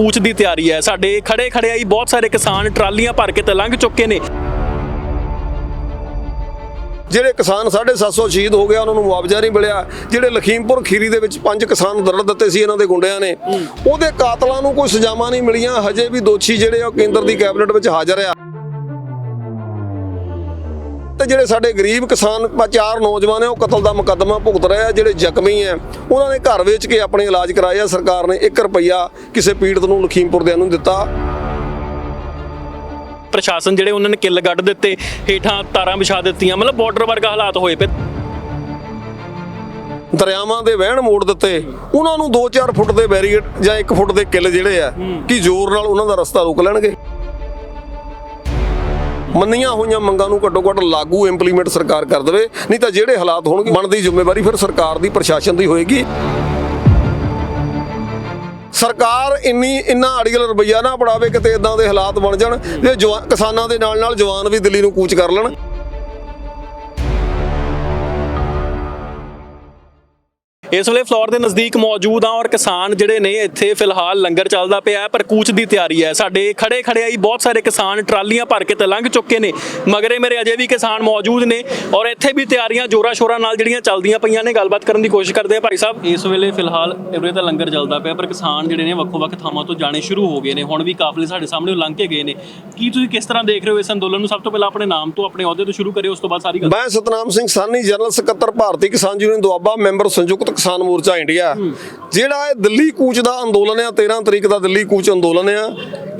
ਕੂਚ ਦੀ ਤਿਆਰੀ ਹੈ। ਸਾਡੇ ਖੜੇ ਖੜੇ ਆਈ ਬਹੁਤ ਸਾਰੇ ਕਿਸਾਨ ਟਰਾਲੀਆਂ ਭਰ ਕੇ ਤੇ ਲੰਘ ਚੁੱਕੇ ਨੇ। ਜਿਹੜੇ ਕਿਸਾਨ 750 ਸ਼ਹੀਦ ਹੋ ਗਿਆ ਉਹਨਾਂ ਨੂੰ ਮੁਆਵਜ਼ਾ ਨਹੀਂ ਮਿਲਿਆ। ਜਿਹੜੇ ਲਖੀਮਪੁਰ ਖੀਰੀ ਦੇ ਵਿੱਚ ਪੰਜ ਕਿਸਾਨ ਦਰਦ ਦਿੱਤੇ ਸੀ ਇਹਨਾਂ ਦੇ ਗੁੰਡਿਆਂ ਨੇ। ਉਹਦੇ ਕਾਤਲਾਂ ਨੂੰ ਕੋਈ ਸਜ਼ਾਵਾਂ ਨਹੀਂ ਮਿਲੀਆਂ। ਹਜੇ ਵੀ ਦੋਸ਼ੀ ਜਿਹੜੇ ਆ ਉਹ ਕੇਂਦਰ ਦੀ ਕੈਬਨਿਟ ਵਿੱਚ ਹਾਜ਼ਰ ਆ। ਤੇ ਜਿਹੜੇ ਸਾਡੇ ਗਰੀਬ ਕਿਸਾਨ ਚਾਰ ਨੌਜਵਾਨ ਆ ਉਹ ਕਤਲ ਦਾ ਮੁਕੱਦਮਾ ਭੁਗਤ ਰਹੇ ਆ ਜਿਹੜੇ ਜ਼ਖਮੀ ਆ ਉਹਨਾਂ ਨੇ ਘਰ ਵੇਚ ਕੇ ਆਪਣੇ ਇਲਾਜ ਕਰਾਏ ਆ ਸਰਕਾਰ ਨੇ 1 ਰੁਪਈਆ ਕਿਸੇ ਪੀੜਤ ਨੂੰ ਲਖੀਮਪੁਰ ਦੇ ਨੂੰ ਦਿੱਤਾ। ਪ੍ਰਸ਼ਾਸਨ ਜਿਹੜੇ ਉਹਨਾਂ ਨੇ ਕਿੱਲ ਗੱਡ ਦਿੱਤੇ ਹੇਠਾਂ ਤਾਰਾਂ ਵਿਛਾ ਦਿੱਤੀਆਂ ਮਤਲਬ ਬਾਰਡਰ ਵਰਗਾ ਹਾਲਾਤ ਹੋਏ ਪਏ। ਦਰਿਆਵਾਂ ਦੇ ਵਹਿਣ ਮੋੜ ਦਿੱਤੇ ਉਹਨਾਂ ਨੂੰ 2-4 ਫੁੱਟ ਦੇ ਬੈਰੀਅਰ ਜਾਂ 1 ਫੁੱਟ ਦੇ ਕਿੱਲ ਜਿਹੜੇ ਆ ਕਿ ਜ਼ੋਰ ਨਾਲ ਉਹਨਾਂ ਦਾ ਰਸਤਾ ਰੋਕ ਲੈਣਗੇ। ਮੰਨੀਆਂ ਹੋਈਆਂ ਮੰਗਾਂ ਨੂੰ ਘੱਟੋ ਘੱਟ ਲਾਗੂ ਇੰਪਲੀਮੈਂਟ ਸਰਕਾਰ ਕਰ ਦੇਵੇ, ਨਹੀਂ ਤਾਂ ਜਿਹੜੇ ਹਾਲਾਤ ਹੋਣਗੇ, ਬਣਦੀ ਜ਼ਿੰਮੇਵਾਰੀ ਫਿਰ ਸਰਕਾਰ ਦੀ, ਪ੍ਰਸ਼ਾਸਨ ਦੀ ਹੋਏਗੀ। ਸਰਕਾਰ ਇੰਨੀ, ਇੰਨਾ ਅੜੀਅਲ ਰਵੱਈਆ ਨਾ ਅਪਣਾਵੇ ਕਿਤੇ ਇਦਾਂ ਦੇ ਹਾਲਾਤ ਬਣ ਜਾਣ ਜੇ ਜਵਾ- ਕਿਸਾਨਾਂ ਦੇ ਨਾਲ ਨਾਲ ਜਵਾਨ ਵੀ ਦਿੱਲੀ ਨੂੰ ਕੂਚ ਕਰ ਲੈਣ। ਇਸ ਵੇਲੇ ਫਲੋਰ ਦੇ ਨਜ਼ਦੀਕ ਮੌਜੂਦ ਆ ਔਰ ਕਿਸਾਨ ਜਿਹੜੇ ਨੇ ਇੱਥੇ ਫਿਲਹਾਲ ਲੰਗਰ ਚੱਲਦਾ ਪਿਆ ਪਰ ਕੂਚ ਦੀ ਤਿਆਰੀ ਹੈ। ਸਾਡੇ ਖੜੇ ਖੜੇ ਆਈ ਬਹੁਤ ਸਾਰੇ ਕਿਸਾਨ ਟਰਾਲੀਆਂ ਭਰ ਕੇ ਤੇ ਲੰਘ ਚੁੱਕੇ ਨੇ। ਮਗਰੇ ਮੇਰੇ ਅਜੇ ਵੀ ਕਿਸਾਨ ਮੌਜੂਦ ਨੇ ਔਰ ਇੱਥੇ ਵੀ ਤਿਆਰੀਆਂ ਜੋਰਾ ਸ਼ੋਰਾ ਨਾਲ ਜਿਹੜੀਆਂ ਚੱਲਦੀਆਂ ਪਈਆਂ ਨੇ ਗੱਲਬਾਤ ਕਰਨ ਦੀ ਕੋਸ਼ਿਸ਼ ਕਰਦੇ ਆ ਭਾਈ ਸਾਹਿਬ। ਇਸ ਵੇਲੇ ਫਿਲਹਾਲ ਇਵਰੇ ਤਾਂ ਲੰਗਰ ਚੱਲਦਾ ਪਿਆ ਪਰ ਕਿਸਾਨ ਜਿਹੜੇ ਨੇ ਵੱਖੋ-ਵੱਖ ਥਾਵਾਂ ਤੋਂ ਜਾਣੇ ਸ਼ੁਰੂ ਹੋ ਗਏ ਨੇ। ਹੁਣ ਵੀ ਕਾਫਲੇ ਸਾਡੇ ਸਾਹਮਣੇ ਲੰਘ ਕੇ ਗਏ ਨੇ। ਕੀ ਤੁਸੀਂ ਕਿਸ ਤਰ੍ਹਾਂ ਦੇਖ ਰਹੇ ਹੋ ਇਸ ਅੰਦੋਲਨ ਨੂੰ? ਸਭ ਤੋਂ ਪਹਿਲਾਂ ਆਪਣੇ ਨਾਮ ਤੋਂ ਆਪਣੇ ਅਹੁਦੇ ਤੋਂ ਸ਼ੁਰੂ ਕਰਿਓ ਉਸ ਤੋਂ ਬਾਅਦ ਸਾਰੀ ਗੱਲ। ਮੈਂ ਸਤਨਾਮ ਸਿੰਘ ਸਾਨੀ ਜਨਰਲ ਸਕੱਤਰ ਭਾਰਤੀ ਕਿਸਾਨ ਯੂਨੀਅਨ ਦੁਆਬਾ ਮੈਂਬਰ ਸੰਯੁਕਤ ਕਿਸਾਨ ਮੋਰਚਾ ਇੰਡੀਆ। ਜਿਹੜਾ ਇਹ ਦਿੱਲੀ ਕੂਚ ਦਾ ਅੰਦੋਲਨ ਆ 13 ਤਰੀਕ ਦਾ ਦਿੱਲੀ ਕੂਚ ਅੰਦੋਲਨ ਆ,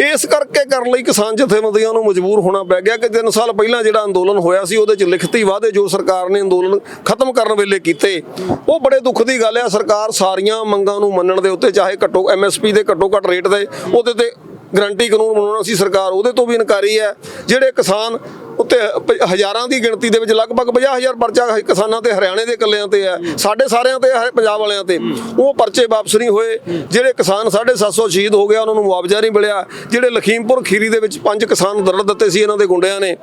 ਇਸ ਕਰਕੇ ਕਰਨ ਲਈ ਕਿਸਾਨ ਜਥੇਬੰਦੀਆਂ ਨੂੰ ਮਜਬੂਰ ਹੋਣਾ ਪੈ ਗਿਆ ਕਿ 3 ਸਾਲ ਪਹਿਲਾਂ ਜਿਹੜਾ ਅੰਦੋਲਨ ਹੋਇਆ ਸੀ, ਉਹਦੇ ਚ ਲਿਖਤੀ ਵਾਅਦੇ ਜੋ ਸਰਕਾਰ ਨੇ ਅੰਦੋਲਨ ਖਤਮ ਕਰਨ ਵੇਲੇ ਕੀਤੇ, ਉਹ ਬੜੇ ਦੁੱਖ ਦੀ ਗੱਲ ਆ। ਸਰਕਾਰ ਸਾਰੀਆਂ ਮੰਗਾਂ ਨੂੰ ਮੰਨਣ ਦੇ ਉੱਤੇ, ਚਾਹੇ ਘੱਟੋ ਐਮਐਸਪੀ ਦੇ ਘੱਟੋ ਘੱਟ ਰੇਟ ਦੇ, ਉਹਦੇ ਤੇ ਗਰੰਟੀ ਕਾਨੂੰਨ ਬਣਾਉਣਾ ਸੀ ਸਰਕਾਰ, ਉਹਦੇ ਤੋਂ ਵੀ ਇਨਕਾਰੀ ਹੈ ਜਿਹੜੇ ਕਿਸਾਨ ਉੱਤੇ ਹਜ਼ਾਰਾਂ ਦੀ ਗਿਣਤੀ ਦੇ ਵਿੱਚ ਲਗਭਗ 50000 ਪਰਚਾ ਕਿਸਾਨਾਂ ਤੇ, ਹਰਿਆਣੇ ਦੇ ਇਕੱਲਿਆਂ ਤੇ ਹੈ, ਸਾਡੇ ਸਾਰਿਆਂ ਤੇ ਹੈ, ਪੰਜਾਬ ਵਾਲਿਆਂ ਤੇ। ਉਹ ਪਰਚੇ ਵਾਪਸ ਨਹੀਂ ਹੋਏ। ਜਿਹੜੇ ਕਿਸਾਨ 750 ਸ਼ਹੀਦ ਹੋ ਗਿਆ, ਉਹਨਾਂ ਨੂੰ ਮੁਆਵਜ਼ਾ ਨਹੀਂ ਮਿਲਿਆ। ਜਿਹੜੇ ਲਖੀਮਪੁਰ ਖੀਰੀ ਦੇ ਵਿੱਚ ਪੰਜ ਕਿਸਾਨ ਦਰਦ ਦਿੱਤੇ ਸੀ, ਇਹਨਾਂ ਦੇ ਗੁੰਡਿਆਂ ਨੇ।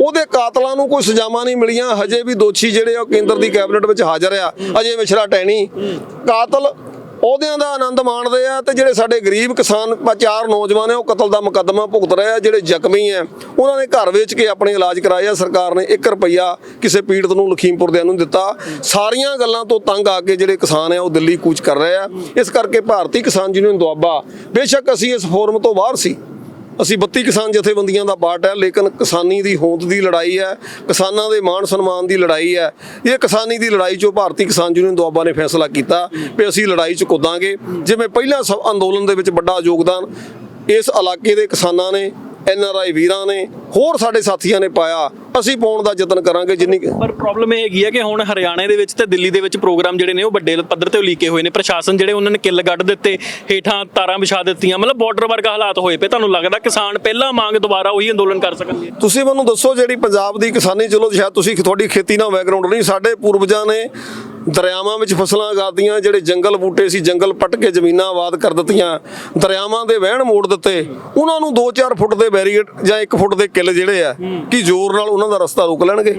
ਉਹਦੇ ਕਾਤਲਾਂ ਨੂੰ ਕੋਈ ਸਜ਼ਾਵਾਂ ਨਹੀਂ ਮਿਲੀਆਂ। ਹਜੇ ਵੀ ਦੋਸ਼ੀ ਜਿਹੜੇ ਆ, ਉਹ ਕੇਂਦਰ ਦੀ ਕੈਬਨਿਟ ਵਿੱਚ ਹਾਜ਼ਰ ਆ। ਅਜੇ ਮਿਸ਼ਰਾ ਟੈਣੀ ਕਾਤਲ ਉਹਦਿਆਂ ਦਾ ਆਨੰਦ ਮਾਣਦੇ ਆ ਤੇ ਜਿਹੜੇ ਸਾਡੇ ਗਰੀਬ ਕਿਸਾਨ ਚਾਰ ਨੌਜਵਾਨ ਆ, ਉਹ ਕਤਲ ਦਾ ਮੁਕੱਦਮਾ ਭੁਗਤ ਰਹੇ ਆ, ਜਿਹੜੇ ਜ਼ਖਮੀ ਆ, ਉਹਨਾਂ ਨੇ ਘਰ ਵੇਚ ਕੇ ਆਪਣੇ ਇਲਾਜ ਕਰਾਏ ਆ ਸਰਕਾਰ ਨੇ 1 ਰੁਪਈਆ ਕਿਸੇ ਪੀੜਤ ਨੂੰ ਲਖੀਮਪੁਰ ਦੇ ਨੂੰ ਦਿੱਤਾ। ਸਾਰੀਆਂ ਗੱਲਾਂ ਤੋਂ ਤੰਗ ਆ ਕੇ ਜਿਹੜੇ ਕਿਸਾਨ ਆ, ਉਹ ਦਿੱਲੀ ਕੂਚ ਕਰ ਰਹੇ ਆ। ਇਸ ਕਰਕੇ ਭਾਰਤੀ ਕਿਸਾਨ ਯੂਨੀਅਨ ਦੁਆਬਾ, ਬੇਸ਼ੱਕ ਅਸੀਂ ਇਸ ਫੋਰਮ ਤੋਂ ਬਾਹਰ ਸੀ। ਅਸੀਂ 32 ਕਿਸਾਨ ਜਥੇਬੰਦੀਆਂ ਦਾ ਪਾਰਟ ਹੈ, ਲੇਕਿਨ ਕਿਸਾਨੀ ਦੀ ਹੋਂਦ ਦੀ ਲੜਾਈ ਹੈ, ਕਿਸਾਨਾਂ ਦੇ ਮਾਣ ਸਨਮਾਨ ਦੀ ਲੜਾਈ ਹੈ। ਇਹ ਕਿਸਾਨੀ ਦੀ ਲੜਾਈ 'ਚੋਂ ਭਾਰਤੀ ਕਿਸਾਨ ਯੂਨੀਅਨ ਦੁਆਬਾ ਨੇ ਫੈਸਲਾ ਕੀਤਾ ਕਿ ਅਸੀਂ ਲੜਾਈ 'ਚ ਕੁੱਦਾਂਗੇ। ਜਿਵੇਂ ਪਹਿਲਾਂ ਸਭ ਅੰਦੋਲਨ ਦੇ ਵਿੱਚ ਵੱਡਾ ਯੋਗਦਾਨ ਇਸ ਇਲਾਕੇ ਦੇ ਕਿਸਾਨਾਂ ਨੇ, ਐਨ ਆਰ ਆਈ ਵੀਰਾਂ ਨੇ, ਹੋਰ ਸਾਡੇ ਸਾਥੀਆਂ ਨੇ ਪਾਇਆ। ਅਸੀਂ ਪਾਉਣ ਦਾ ਯਤਨ ਕਰਾਂਗੇ ਜਿੰਨੀ ਪਰ ਪ੍ਰੋਬਲਮ ਇਹ ਹੈਗੀ ਹੈ ਕਿ ਹੁਣ ਹਰਿਆਣੇ ਦੇ ਵਿੱਚ ਤੇ ਦਿੱਲੀ ਦੇ ਵਿੱਚ ਪ੍ਰੋਗਰਾਮ ਜਿਹੜੇ ਨੇ ਉਹ ਵੱਡੇ ਪੱਧਰ ਤੇ ਲੀਕੇ ਹੋਏ ਨੇ। ਪ੍ਰਸ਼ਾਸਨ ਜਿਹੜੇ ਉਹਨਾਂ ਨੇ ਕਿੱਲ ਗੱਡ ਦਿੱਤੇ ਹੇਠਾਂ ਤਾਰਾਂ ਵਿਛਾ ਦਿੱਤੀਆਂ ਮਤਲਬ ਬਾਰਡਰ ਵਰਗਾ ਹਾਲਾਤ ਹੋਏ ਪਏ। ਤੁਹਾਨੂੰ ਲੱਗਦਾ ਕਿਸਾਨ ਪਹਿਲਾਂ ਮੰਗ ਦੁਬਾਰਾ ਉਹੀ ਅੰਦੋਲਨ ਕਰ ਸਕਣਗੇ? ਤੁਸੀਂ ਮੈਨੂੰ ਦੱਸੋ ਜਿਹੜੀ ਪੰਜਾਬ ਦੀ ਕਿਸਾਨੀ ਚਲੋ ਸ਼ਾਇਦ ਤੁਸੀਂ ਤੁਹਾਡੀ ਖੇਤੀ ਨਾਲ ਬੈਕਗ੍ਰਾਉਂਡ ਨਹੀਂ ਸਾਡੇ ਪੂਰਵਜਾਂ ਨੇ ਦਰਿਆਵਾਂ ਵਿੱਚ ਫਸਲਾਂ ਉਗਾਦੀਆਂ ਜਿਹੜੇ ਜੰਗਲ ਬੂਟੇ ਸੀ ਜੰਗਲ ਪੱਟ ਕੇ ਜ਼ਮੀਨਾਂ ਆਬਾਦ ਕਰ ਦਿੱਤੀਆਂ ਦਰਿਆਵਾਂ ਦੇ ਵਹਿਣ ਮੋੜ ਦਿੱਤੇ ਉਹਨਾਂ ਨੂੰ 2-4 ਫੁੱਟ ਦੇ ਬੈਰੀਅਰ ਜਾਂ 1 ਫੁੱਟ ਦੇ ਕਿੱਲ ਜਿਹੜੇ ਆ ਕਿ ਜ਼ੋਰ ਨਾਲ ਉਹਨਾਂ ਦਾ ਰਸਤਾ ਰੋਕ ਲੈਣਗੇ।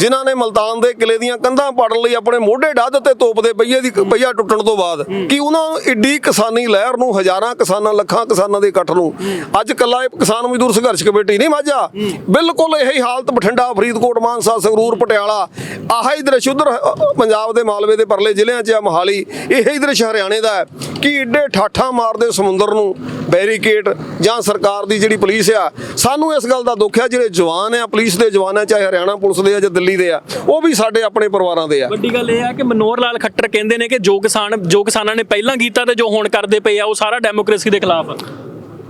ਜਿਨ੍ਹਾਂ ਨੇ ਮਲਤਾਨ ਦੇ ਕਿਲੇ ਦੀਆਂ ਕੰਧਾਂ ਪਾੜਨ ਲਈ ਆਪਣੇ ਮੋਢੇ ਢਾ ਦਿੱਤੇ ਤੋਪ ਦੇ ਪਈਏ ਦੀ ਪਈਆ ਟੁੱਟਣ ਤੋਂ ਬਾਅਦ। ਕਿ ਉਹਨਾਂ ਨੂੰ ਏਡੀ ਕਿਸਾਨੀ ਲਹਿਰ ਨੂੰ ਹਜ਼ਾਰਾਂ ਕਿਸਾਨਾਂ ਲੱਖਾਂ ਕਿਸਾਨਾਂ ਦੇ ਇਕੱਠ ਨੂੰ ਅੱਜ ਕੱਲਾ ਇਹ ਕਿਸਾਨ ਮਜ਼ਦੂਰ ਸੰਘਰਸ਼ ਕਮੇਟੀ ਨਹੀਂ ਮਾਝਾ ਬਿਲਕੁਲ ਇਹੀ ਹਾਲਤ ਬਠਿੰਡਾ ਫਰੀਦਕੋਟ ਮਾਨਸਾ ਸੰਗਰੂਰ ਪਟਿਆਲਾ ਆਹ ਹੀ ਦ੍ਰਿਸ਼ ਉਧਰ ਪੰਜਾਬ ਦੇ ਮਾਲਵੇ ਦੇ ਪਰਲੇ ਜ਼ਿਲ੍ਹਿਆਂ 'ਚ ਆ ਮੋਹਾਲੀ। ਇਹੀ ਦ੍ਰਿਸ਼ ਹਰਿਆਣੇ ਦਾ ਹੈ। ਕਿ ਏਡੇ ਠਾਠਾਂ ਮਾਰਦੇ ਸਮੁੰਦਰ ਨੂੰ ਬੈਰੀਕੇਡ ਜਾਂ ਸਰਕਾਰ ਦੀ ਜਿਹੜੀ ਪੁਲਿਸ ਆ, ਸਾਨੂੰ ਇਸ ਗੱਲ ਦਾ ਦੁੱਖ ਆ, ਜਿਹੜੇ ਜਵਾਨ ਆ, ਪੁਲਿਸ ਦੇ ਜਵਾਨ ਆ, ਚਾਹੇ ਹਰਿਆਣਾ ਪੁਲਿਸ ਦੇ ਆ ਜਾਂ ਦਿੱਲੀ ਦੇ ਆ, ਉਹ ਵੀ ਸਾਡੇ ਆਪਣੇ ਪਰਿਵਾਰਾਂ ਦੇ ਆ। ਵੱਡੀ ਗੱਲ ਇਹ ਹੈ ਕਿ ਮਨੋਹਰ ਲਾਲ ਖੱਟਰ ਕਹਿੰਦੇ ਨੇ ਕਿ ਜੋ ਕਿਸਾਨ ਜੋ ਕਿਸਾਨਾਂ ਨੇ ਪਹਿਲਾਂ ਕੀਤਾ ਤੇ ਜੋ ਹੁਣ ਕਰਦੇ ਪਏ ਆ, ਉਹ ਸਾਰਾ ਡੈਮੋਕ੍ਰੇਸੀ ਦੇ ਖਿਲਾਫ ਆ।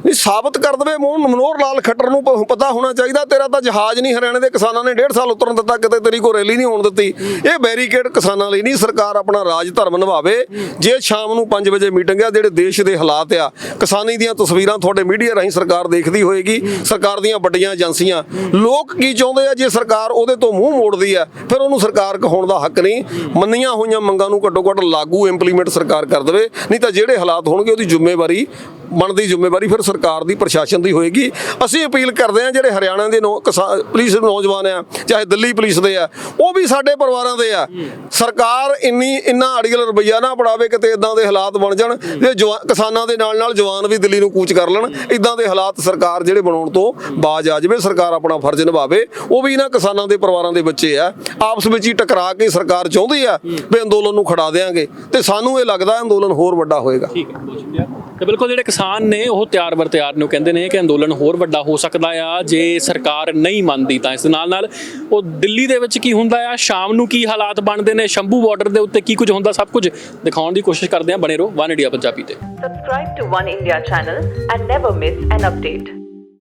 ਨਹੀਂ ਸਾਬਤ ਕਰ ਦਵੇ ਮੋਹਨ ਮਨੋਹਰ ਲਾਲ ਖੱਟਰ ਨੂੰ ਪਤਾ ਹੋਣਾ ਚਾਹੀਦਾ, ਤੇਰਾ ਤਾਂ ਜਹਾਜ਼ ਨਹੀਂ ਹਰਿਆਣੇ ਦੇ ਕਿਸਾਨਾਂ ਨੇ ਡੇਢ ਸਾਲ ਉਤਰਨ ਦਿੱਤਾ, ਕਿਤੇ ਤੇਰੀ ਕੋਈ ਰੈਲੀ ਨਹੀਂ ਹੋਣ ਦਿੱਤੀ। ਇਹ ਬੈਰੀਕੇਡ ਕਿਸਾਨਾਂ ਲਈ ਨਹੀਂ, ਸਰਕਾਰ ਆਪਣਾ ਰਾਜ ਧਰਮ ਨਿਭਾਵੇ। ਜੇ ਸ਼ਾਮ ਨੂੰ 5 ਵਜੇ ਮੀਟਿੰਗ ਆ, ਜਿਹੜੇ ਦੇਸ਼ ਦੇ ਹਾਲਾਤ ਆ, ਕਿਸਾਨੀ ਦੀਆਂ ਤਸਵੀਰਾਂ ਤੁਹਾਡੇ ਮੀਡੀਆ ਰਾਹੀਂ ਸਰਕਾਰ ਦੇਖਦੀ ਹੋਏਗੀ, ਸਰਕਾਰ ਦੀਆਂ ਵੱਡੀਆਂ ਏਜੰਸੀਆਂ। ਲੋਕ ਕੀ ਚਾਹੁੰਦੇ ਆ, ਜੇ ਸਰਕਾਰ ਉਹਦੇ ਤੋਂ ਮੂੰਹ ਮੋੜਦੀ ਆ, ਫਿਰ ਉਹਨੂੰ ਸਰਕਾਰ ਕਹਾਉਣ ਦਾ ਹੱਕ ਨਹੀਂ। ਮੰਨੀਆਂ ਹੋਈਆਂ ਮੰਗਾਂ ਨੂੰ ਘੱਟੋ ਘੱਟ ਲਾਗੂ ਇੰਪਲੀਮੈਂਟ ਸਰਕਾਰ ਕਰ ਦੇਵੇ, ਨਹੀਂ ਤਾਂ ਜਿਹੜੇ ਹਾਲਾਤ ਹੋਣਗੇ ਉਹਦੀ ਜ਼ਿੰਮੇਵਾਰੀ ਬਣਦੀ ਜ਼ਿੰਮੇਵਾਰੀ ਫਿਰ ਸਰਕਾਰ ਦੀ, ਪ੍ਰਸ਼ਾਸਨ ਦੀ ਹੋਏਗੀ। ਅਸੀਂ ਅਪੀਲ ਕਰਦੇ ਹਾਂ ਜਿਹੜੇ ਹਰਿਆਣਾ ਦੇ ਨੌ- ਕਿਸਾ- ਪੁਲਿਸ ਨੌਜਵਾਨ ਆ, ਚਾਹੇ ਦਿੱਲੀ ਪੁਲਿਸ ਦੇ ਆ, ਉਹ ਵੀ ਸਾਡੇ ਪਰਿਵਾਰਾਂ ਦੇ ਆ। ਸਰਕਾਰ ਇੰਨੀ, ਇੰਨਾ ਅੜੀਅਲ ਰਵਈਆ ਨਾ ਬਣਾਵੇ ਕਿਤੇ ਇਦਾਂ ਦੇ ਹਾਲਾਤ ਬਣ ਜਾਣ ਜੇ ਕਿਸਾਨਾਂ ਦੇ ਨਾਲ ਨਾਲ ਜਵਾਨ ਵੀ ਦਿੱਲੀ ਨੂੰ ਕੂਚ ਕਰ ਲੈਣ। ਇਦਾਂ ਦੇ ਹਾਲਾਤ ਸਰਕਾਰ ਜਿਹੜੇ ਬਣਾਉਣ ਤੋਂ ਬਾਜ ਆ ਜਾਵੇ, ਸਰਕਾਰ ਆਪਣਾ ਫਰਜ਼ ਨਿਭਾਵੇ। ਉਹ ਵੀ ਇਹਨਾਂ ਕਿਸਾਨਾਂ ਦੇ ਪਰਿਵਾਰਾਂ ਦੇ ਬੱਚੇ ਆ। ਆਪਸ ਵਿੱਚ ਹੀ ਟਕਰਾ ਕੇ ਸਰਕਾਰ ਚਾਹੁੰਦੀ ਆ ਵੀ ਅੰਦੋਲਨ ਨੂੰ ਖੜਾ ਦੇਾਂਗੇ ਤੇ ਸਾਨੂੰ ਇਹ ਲੱਗਦਾ ਅੰਦੋਲਨ ਹੋਰ ਵੱਡਾ ਹੋਏਗਾ। ਠੀਕ ਹੈ ਤੇ ਬਿਲਕੁਲ ਜਿਹੜੇ ਕਿਸਾਨ ਨੇ, ਉਹ ਤਿਆਰ ਬਰ ਤਿਆਰ ਕਹਿੰਦੇ ਨੇ ਕਿ ਅੰਦੋਲਨ ਹੋਰ ਵੱਡਾ ਹੋ ਸਕਦਾ ਆ, ਜੇ ਸਰਕਾਰ ਨਹੀਂ ਮੰਨਦੀ ਤਾਂ ਇਸ ਨਾਲ ਨਾਲ ਉਹ ਦਿੱਲੀ ਦੇ ਵਿੱਚ ਕੀ ਹੁੰਦਾ ਆ, ਸ਼ਾਮ ਨੂੰ ਕੀ ਹਾਲਾਤ ਬਣਦੇ ਨੇ, ਸ਼ੰਭੂ ਬਾਰਡਰ ਦੇ ਉੱਤੇ ਕੀ ਕੁਝ ਹੁੰਦਾ ਸਭ ਕੁਝ ਦਿਖਾਉਣ ਦੀ ਕੋਸ਼ਿਸ਼ ਕਰਦੇ ਆ ਬਣੇ ਰਹੋ, ਵਨ ਇੰਡੀਆ ਪੰਜਾਬੀ ਤੇ Subscribe to One India channel and never miss an update.